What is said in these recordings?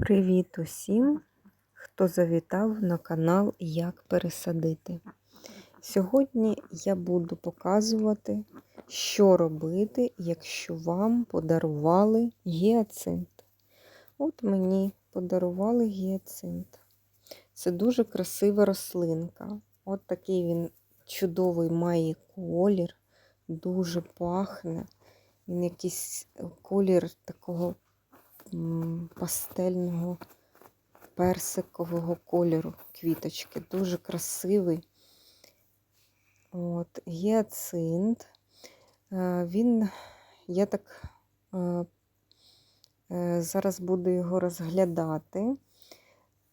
Привіт усім, хто завітав на канал Як пересадити. Сьогодні я буду показувати, що робити, якщо вам подарували гіацинт. От мені подарували гіацинт. Це дуже красива рослинка. От такий він чудовий має колір, дуже пахне. Він якийсь колір такого пастельного персикового кольору квіточки. Дуже красивий. От, гіацинт. Е, Він, я так е, е, зараз буду його розглядати.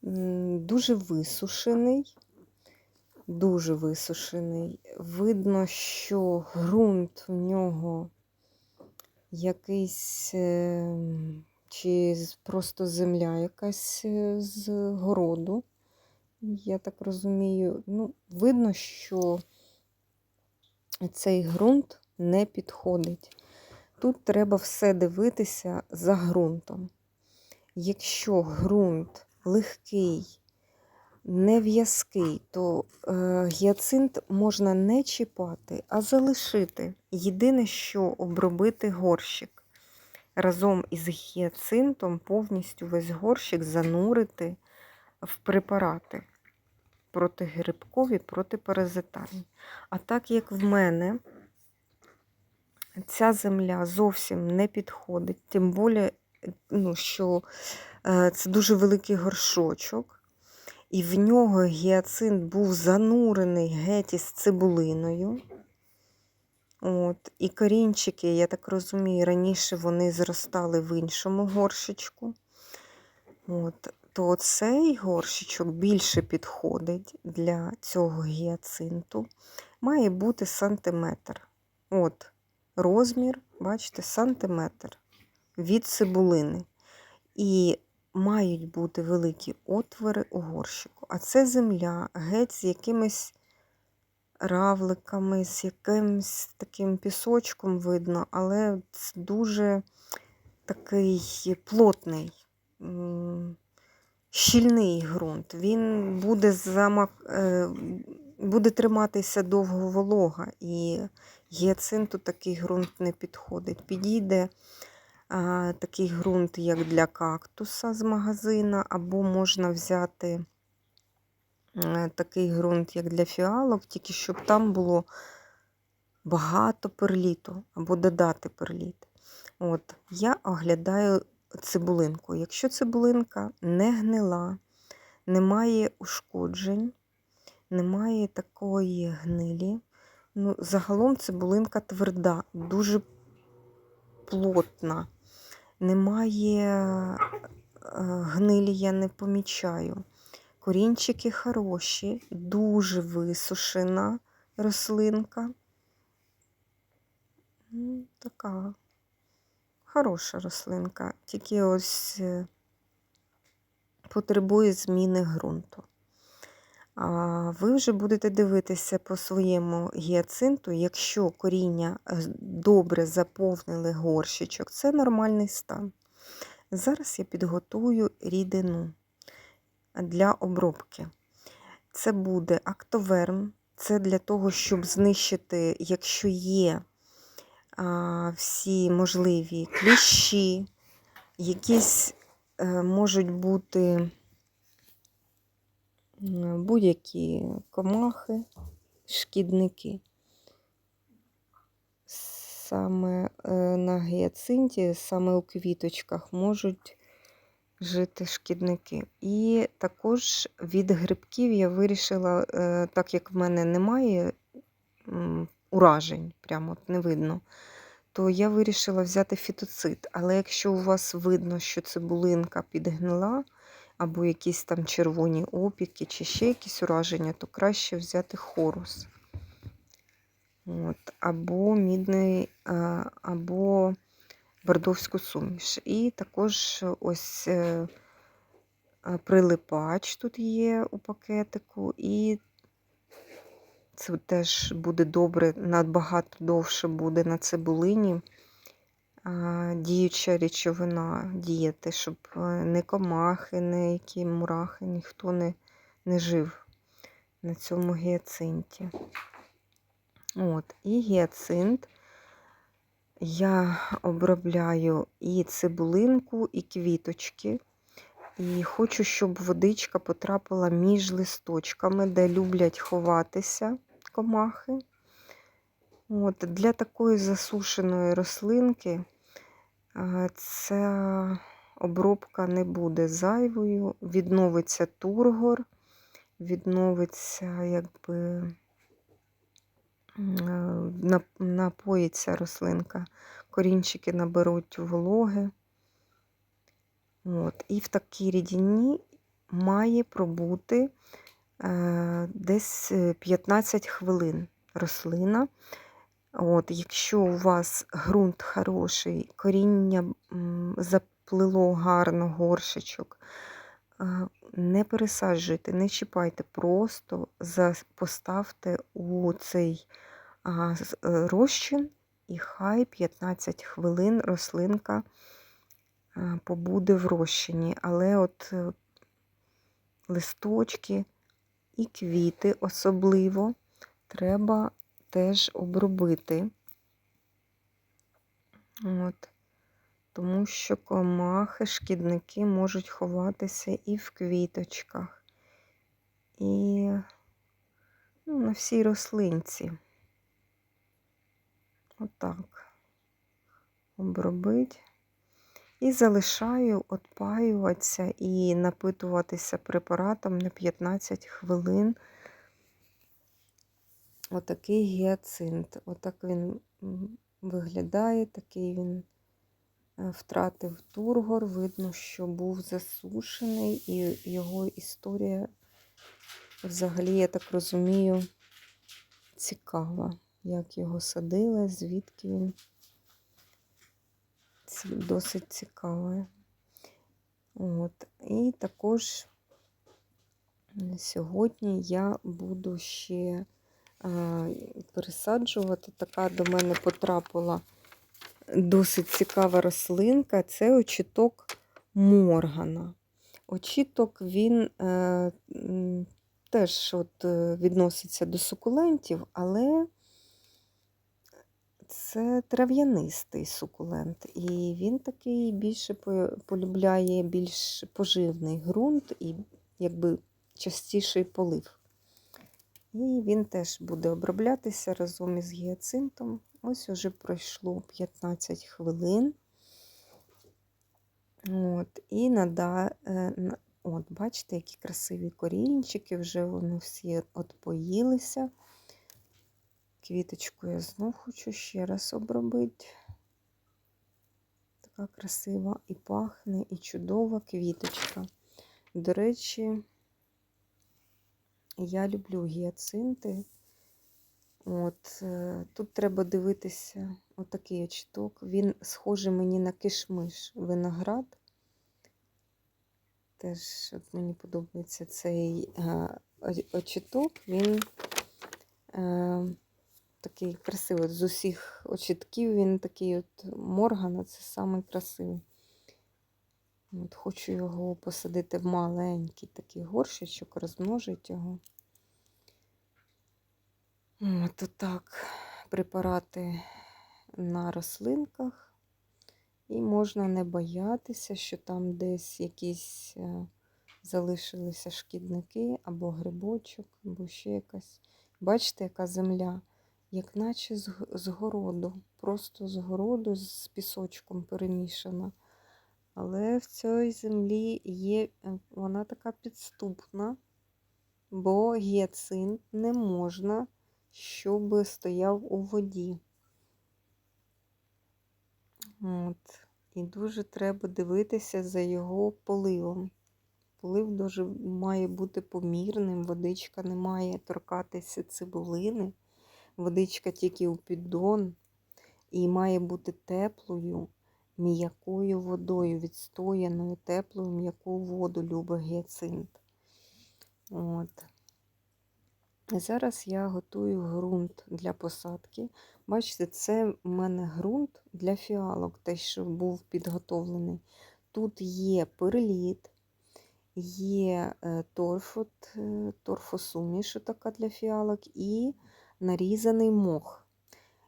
Дуже висушений, дуже висушений. Видно, що ґрунт в нього якийсь, е, чи просто земля якась е, з городу. Я так розумію. Ну, видно, що цей ґрунт не підходить. Тут треба все дивитися за ґрунтом. Якщо ґрунт легкий, не в'язкий, то е, гіацинт можна не чіпати, а залишити. Єдине, що обробити горщик. Разом із гіацинтом повністю весь горщик занурити в препарати протигрибкові, протипаразитарні. А так як в мене ця земля зовсім не підходить, тим більше, ну, що е, це дуже великий горшочок, і в нього гіацинт був занурений геть із цибулиною. От, І корінчики, я так розумію, раніше вони зростали в іншому горщичку. От, то цей горщичок більше підходить для цього гіацинту. Має бути сантиметр. От, розмір, бачите, сантиметр від цибулини. І мають бути великі отвори у горщику. А це земля геть з якимись равликами, з якимось таким пісочком видно, але дуже такий плотний, щільний ґрунт. Він буде замак, е, буде триматися довго волога, і гіацинту такий ґрунт не підходить. Підійде а, такий ґрунт, як для кактуса з магазина, або можна взяти такий ґрунт, як для фіалок, тільки щоб там було багато перліту, або додати перліт. От, я оглядаю цибулинку. Якщо цибулинка не гнила, немає ушкоджень, немає такої гнилі. Ну, загалом цибулинка тверда, дуже плотна. Немає е, гнилі, я не помічаю. Корінчики хороші, дуже висушена рослинка. Ну, Така хороша рослинка, тільки ось е, потребує зміни ґрунту. А ви вже будете дивитися по своєму гіацинту, якщо коріння е, добре заповнили горщичок, це нормальний стан. Зараз я підготую рідину для обробки. Це буде актоверм, це для того, щоб знищити, якщо є всі можливі кліщі, якісь е, можуть бути будь-які комахи, шкідники. Саме е, на гіацинті, саме у квіточках можуть жити шкідники. І також від грибків я вирішила, е, так як в мене немає уражень, прямо от не видно, то я вирішила взяти фітоцид. Але якщо у вас видно, що цибулинка підгнила, або якісь там червоні опіки, чи ще якісь ураження, то краще взяти хорус. От, або мідний, або бордовську суміш. І також ось е, прилипач тут є у пакетику, і це теж буде добре, набагато довше буде на цибулині діюча речовина діяти, щоб е, не комахи, не які мурахи, ніхто не, не жив на цьому гіацинті. От, і гіацинт я обробляю і цибулинку, і квіточки. І хочу, щоб водичка потрапила між листочками, де люблять ховатися комахи. От, Для такої засушеної рослинки ця обробка не буде зайвою, відновиться тургор, відновиться, якби напоїться рослинка, корінчики наберуть вологи. От, І в такій рідині має пробути е, десь 15 хвилин рослина. От, Якщо у вас ґрунт хороший, коріння заплило гарно горшечок, е, не пересаджуйте, не чіпайте, просто поставте у цей е, розчин і хай 15 хвилин рослинка е, побуде в розчині. Але от листочки і квіти особливо треба теж обробити. От. Тому що комахи, шкідники можуть ховатися і в квіточках, і ну, на всій рослинці. Отак. Обробить. І залишаю отпаюватися і напитуватися препаратом на 15 хвилин отакий гіацинт. Отак він виглядає, такий він е, втратив тургор. Видно, що був засушений, і його історія, взагалі, я так розумію, цікава. Як його садили, звідки він досить цікаве. От. І також сьогодні я буду ще пересаджувати. Така до мене потрапила досить цікава рослинка це очіток моргана. Очіток він е, теж от, е, відноситься до сукулентів, але це трав'янистий сукулент. І він такий більше полюбляє більш поживний ґрунт і якби частіший полив. І він теж буде оброблятися разом із гіацинтом. Ось уже пройшло 15 хвилин. От, І нада... Е, от, бачите, які красиві корінчики, вже вони всі отпоїлися. Квіточку я знов хочу ще раз обробити. Така красива і пахне, і чудова квіточка. До речі, я люблю гіацинти. От, е, Тут треба дивитися отакий очіток. Він схожий мені на кишмиш виноград. Теж от мені подобається цей е, очіток, він е, такий красивий. З усіх очітків він такий от моргана, це самий красивий. От Хочу його посадити в маленький такий горщичок, розмножити його. От так препарати на рослинках. І можна не боятися, що там десь якісь е, залишилися шкідники, або грибочок, або ще якась. Бачите, яка земля? Як наче з городу, просто з городу з пісочком перемішана. Але в цій землі є, е, вона така підступна, бо гіацинт не можна, щоб стояв у воді. От. І дуже треба дивитися за його поливом. Полив дуже має бути помірним, водичка не має торкатися цибулини, водичка тільки у піддон і має бути теплою м'якою водою, відстояною, теплою, м'яку воду любить гіацинт. От. Зараз я готую ґрунт для посадки. Бачите, це в мене ґрунт для фіалок, той, що був підготовлений. Тут є перліт, є е, торфот, е, торфосуміш така для фіалок, і нарізаний мох.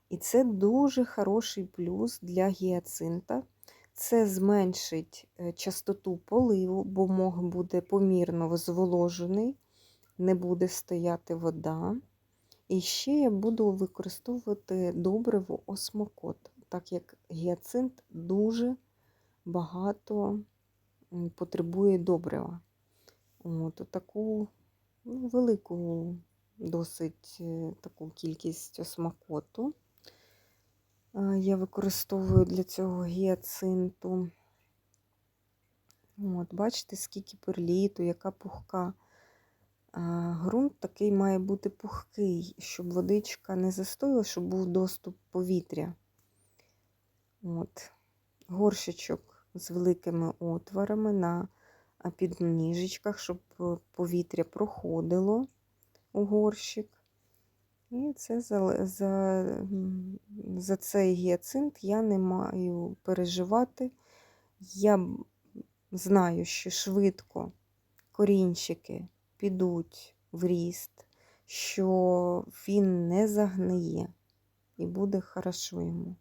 І це дуже хороший плюс для гіацинта. Це зменшить е, частоту поливу, бо мох буде помірно зволожений, не буде стояти вода. І ще я буду використовувати добриво осмокот, так як гіацинт дуже багато потребує добрива. От, таку ну, велику досить е, таку кількість осмокоту. Я використовую для цього гіацинту. От, Бачите, скільки перліту, яка пухка. Грунт такий має бути пухкий, щоб водичка не застояла, щоб був доступ повітря. От. Горшечок з великими отворами на підніжечках, щоб повітря проходило у горщик. І це за, за, за цей гіацинт я не маю переживати. Я знаю, що швидко корінчики підуть в ріст, що він не загниє і буде хорошо йому.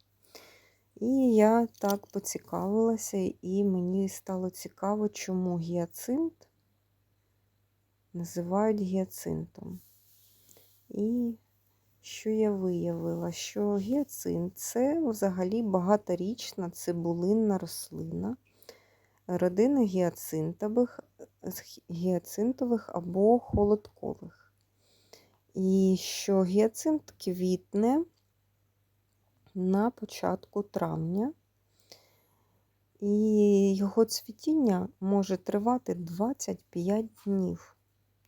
І я так поцікавилася, і мені стало цікаво, чому гіацинт називають гіацинтом. І що я виявила? Що гіацинт це взагалі багаторічна цибулинна рослина родини гіацинтових, гіацинтових або холодкових. І що гіацинт квітне на початку травня, і його цвітіння може тривати 25 днів.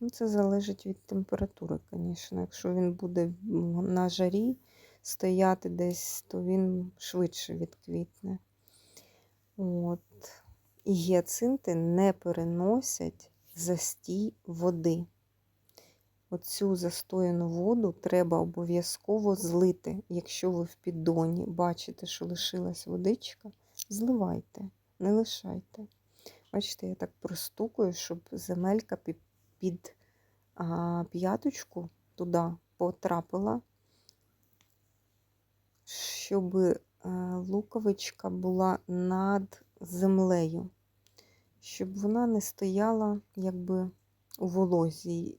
Ну, Це залежить від температури, звісно. Якщо він буде на жарі стояти десь, то він швидше відквітне. От. І гіацинти не переносять застій води. Оцю застояну воду треба обов'язково злити. Якщо ви в піддоні бачите, що лишилась водичка, зливайте, не лишайте. Бачите, я так простукую, щоб земелька під п'яточку туди потрапила, щоб е, луковичка була над землею, щоб вона не стояла якби у волозі,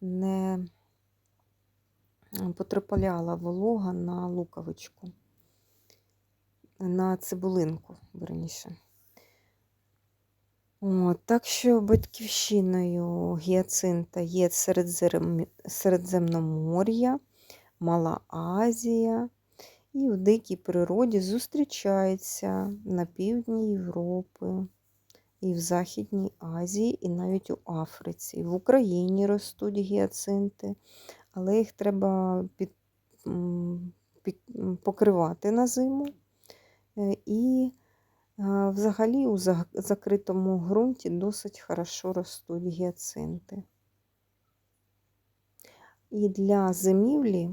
не потрапляла волога на луковичку, на цибулинку, верніше. От, Так що батьківщиною гіацинта є Середземномор'я, Мала Азія, і в дикій природі зустрічається на півдні Європи, і в Західній Азії, і навіть у Африці. В Україні ростуть гіацинти, але їх треба під, під, покривати на зиму. Е, і взагалі у закритому ґрунті досить хорошо ростуть гіацинти. І для зимівлі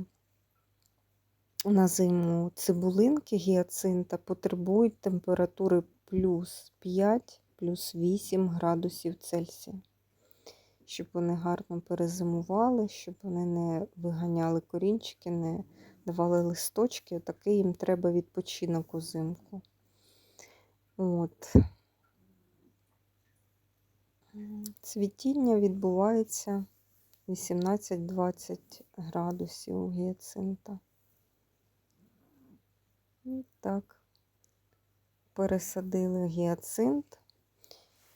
на зиму цибулинки гіацинта потребують температури плюс 5, плюс 8 градусів Цельсія, щоб вони гарно перезимували, щоб вони не виганяли корінчики, не давали листочки. Такий їм треба відпочинок узимку. От. Цвітіння відбувається 18-20 градусів у гіацинта. І так, пересадили гіацинт.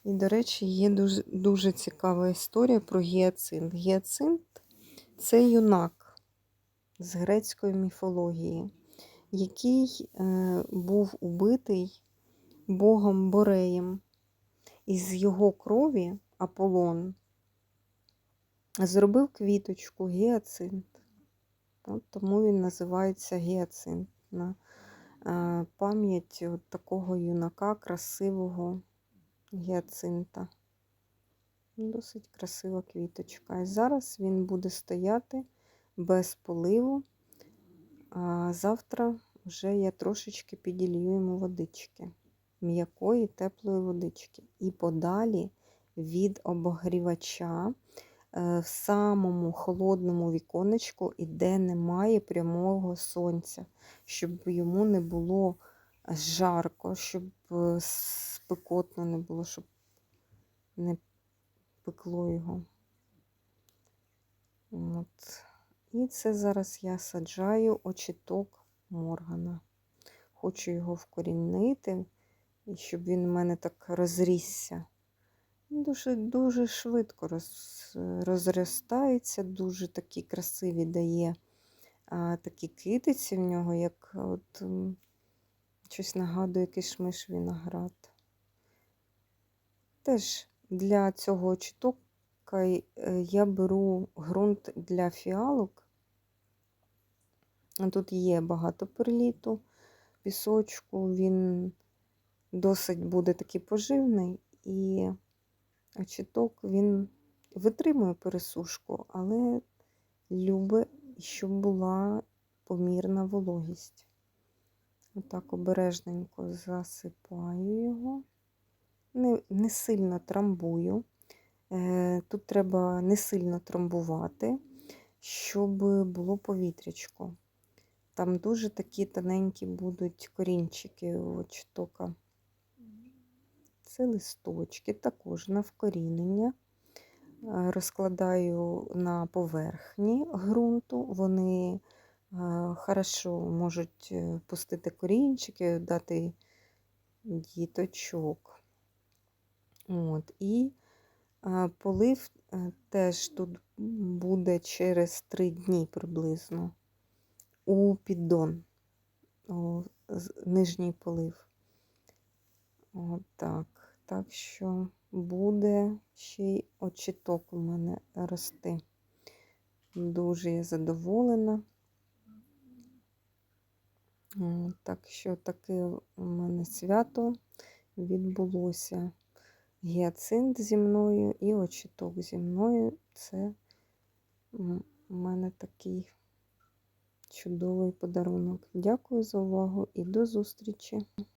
І, до речі, є дуже дуже цікава історія про гіацинт. Гіацинт це юнак з грецької міфології, який е, був убитий богом Бореєм. Із його крові Аполлон зробив квіточку гіацинт. От Тому він називається гіацинт. На Е, пам'ять такого юнака, красивого гіацинта. Досить красива квіточка. І зараз він буде стояти без поливу. А завтра вже я трошечки піділью водички, м'якої, теплої водички. І подалі від обогрівача е, в самому холодному віконечку, і де немає прямого сонця, щоб йому не було жарко, щоб е, спекотно не було, щоб не пекло його. От. І це зараз я саджаю очіток Моргана. Хочу його вкорінити, і щоб він в мене так розрісся. Дуже дуже швидко роз, розростається, дуже такі красиві дає а, такі китиці в нього, як от, щось нагадує кишмиш виноград. Теж для цього очітока е, я беру ґрунт для фіалок. Тут є багато перліту, пісочку, він досить буде такий поживний, і очіток він витримує пересушку, але любить, щоб була помірна вологість. Отак обережненько засипаю його, не, не сильно трамбую. Е, Тут треба не сильно трамбувати, щоб було повітрячко. Там дуже такі тоненькі будуть корінчики у очітока. Це листочки, також на вкорінення. Е, Розкладаю на поверхні ґрунту. Вони е, хорошо можуть е, пустити корінчики, дати діточок. От. І полив теж тут буде через 3 дні приблизно у піддон, у нижній полив. От так. Так що буде ще й очіток у мене рости. Дуже я задоволена. Так що таке у мене свято відбулося. Гіацинт зі мною і очіток зі мною. Це у мене такий чудовий подарунок. Дякую за увагу і до зустрічі!